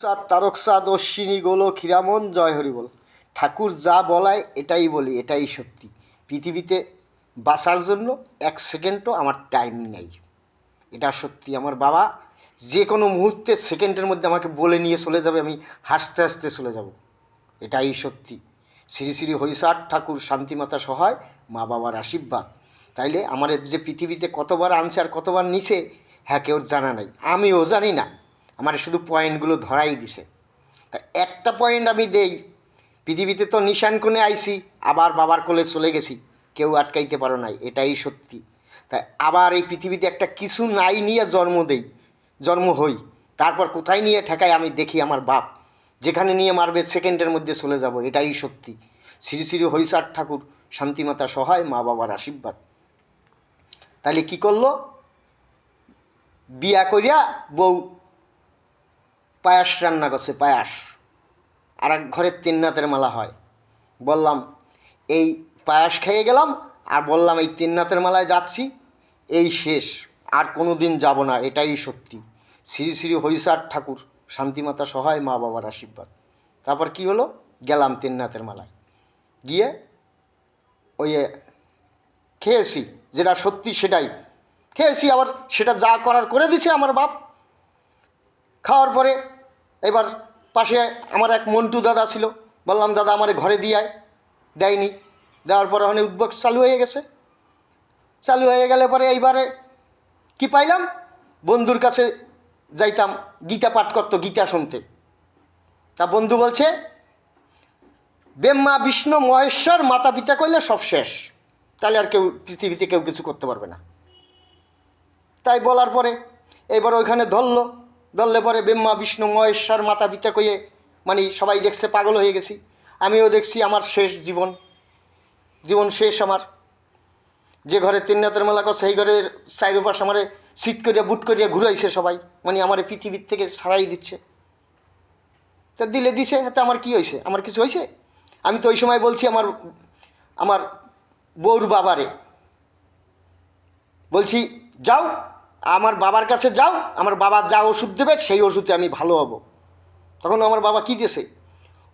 চাঁদ তারক চাঁদ, অশ্বিনী গোলো, ক্ষীরামন, জয় হরি বল। ঠাকুর যা বলায় এটাই বলি, এটাই সত্যি। পৃথিবীতে বাঁচার জন্য এক সেকেন্ডও আমার টাইম নেই। এটা সত্যি আমার বাবা, যে কোনো মুহূর্তে সেকেন্ডের মধ্যে আমাকে বলে নিয়ে চলে যাবে, আমি হাসতে হাসতে চলে যাব। এটাই সত্যি। শ্রী শ্রী হরিষাট ঠাকুর শান্তিমাতা সহায়, মা বাবার আশীর্বাদ। তাইলে আমার যে পৃথিবীতে কতবার আনছে আর কতবার নিছে হ্যাঁ কেউ জানা নাই। আমিও জানি না। আমার শুধু পয়েন্টগুলো ধরাই দিছে। তা একটা পয়েন্ট আমি দেই, পৃথিবীতে তো নিশান কোণে আইছি, আবার বাবার কোলে চলে গেছি, কেউ আটকাইতে পারো নাই, এটাই সত্যি। তাই আবার এই পৃথিবীতে একটা কিছু নাই নিয়ে জন্ম দেই, জন্ম হই, তারপর কোথায় নিয়ে ঠেকায় আমি দেখি আমার বাপ, যেখানে নিয়ে মারবে সেকেন্ডের মধ্যে চলে যাব, এটাই সত্যি। শ্রী শ্রী হরিচাঁদ ঠাকুর, শান্তিমাতা সহায়, মা বাবার আশীর্বাদ। তাহলে কি করল? বিয়া করিয়া বউ পায়াস রান্না করছে, পায়াস। আর এক ঘরের তিন নাতের মালা হয়। বললাম, এই পায়াস খেয়ে গেলাম আর বললাম, এই তিন নাতের মালায় যাচ্ছি, এই শেষ, আর কোনো দিন যাব না, এটাই সত্যি। শ্রী শ্রী হরিচাঁদ ঠাকুর, শান্তিমাতা সহায় মা বাবার আশীর্বাদ। তারপর কি হলো? গেলাম তিন নাতের মালায়। গিয়ে ওই খেয়েছি, যেটা সত্যি সেটাই। খেয়েছি, আবার সেটা যা করার করে দিছে আমার বাপ। খাওয়ার পরে এবার পাশে আমার এক মন্টু দাদা ছিল। বললাম, দাদা, আমার ঘরে দিয়ে আয়। দেয়নি। দেওয়ার পরে ওখানে উদ্যোগ চালু হয়ে গেছে। চালু হয়ে গেলে পরে এইবারে কি পাইলাম? বন্ধুর কাছে যাইতাম, গীতা পাঠ করতো, গীতা শুনতে। তা বন্ধু বলছে, ব্রহ্মা, বিষ্ণু, মহেশ্বর, মাতা পিতা করলে সব শেষ। তাহলে আর কেউ, পৃথিবীতে কেউ কিছু করতে পারবে না। তাই বলার পরে এবার ওইখানে ধরলো। ধরলে পরে ব্রহ্মা বিষ্ণু, মহেশ্বর, মাতা পিতা কইয়ে মানে সবাই দেখছে, পাগল হয়ে গেছি। আমিও দেখছি আমার শেষ জীবন। জীবন শেষ আমার। যে ঘরে তিননাথের মেলা করছে, সেই ঘরের চারিপাশ আমারে শীত করিয়া, বুট করিয়া ঘুরাইছে সবাই। মানে আমার পৃথিবীর থেকে সারাই দিচ্ছে। তা দিলে দিছে হাতে আমার কি হয়েছে আমার কিছু হয়েছে আমি তো ওই সময় বলছি আমার আমার বউর বাবারে। বলছি, যাও আমার বাবার কাছে যাও, আমার বাবা যা ওষুধ দেবে সেই ওষুধে আমি ভালো হব। তখন আমার বাবা কী দিয়েছে?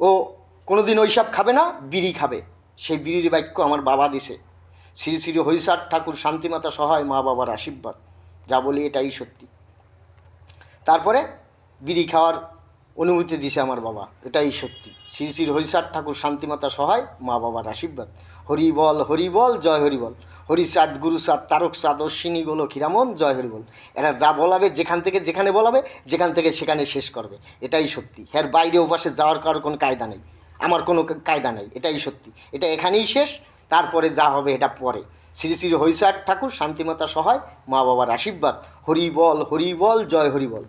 ও কোনো দিন ওইসব খাবে না, বিড়ি খাবে। সেই বিড়ির বাক্য আমার বাবা দিছে শ্রী শ্রী হরিষাট ঠাকুর শান্তিমাতা সহায় মা বাবার আশীর্বাদ। যা বলি এটাই সত্যি। তারপরে বিড়ি খাওয়ার অনুমতি দিছে আমার বাবা। এটাই সত্যি। শ্রী শ্রী হরিচাঁদ ঠাকুর শান্তিমাতা সহায় মা বাবার আশীর্বাদ। হরি বল হরি বল, জয় হরি বল। হরিচাঁদ, গুরুচাঁদ তারক চাঁদ অশ্বিনী গোলো ক্ষীরামন, জয় হরি বল এরা যা বলাবে, যেখান থেকে যেখানে বলাবে, যেখান থেকে সেখানে শেষ করবে। এটাই সত্যি। এর বাইরে ওপাশে যাওয়ার কারোর কোনো কায়দা নেই। আমার কোনো কায়দা নেই। এটাই সত্যি। এটা এখানেই শেষ। তারপরে যা হবে এটা পরে। শ্রী শ্রী হরিচাঁদ ঠাকুর শান্তিমাতা সহায়, মা বাবার আশীর্বাদ। হরি বল হরি বল জয় হরি বল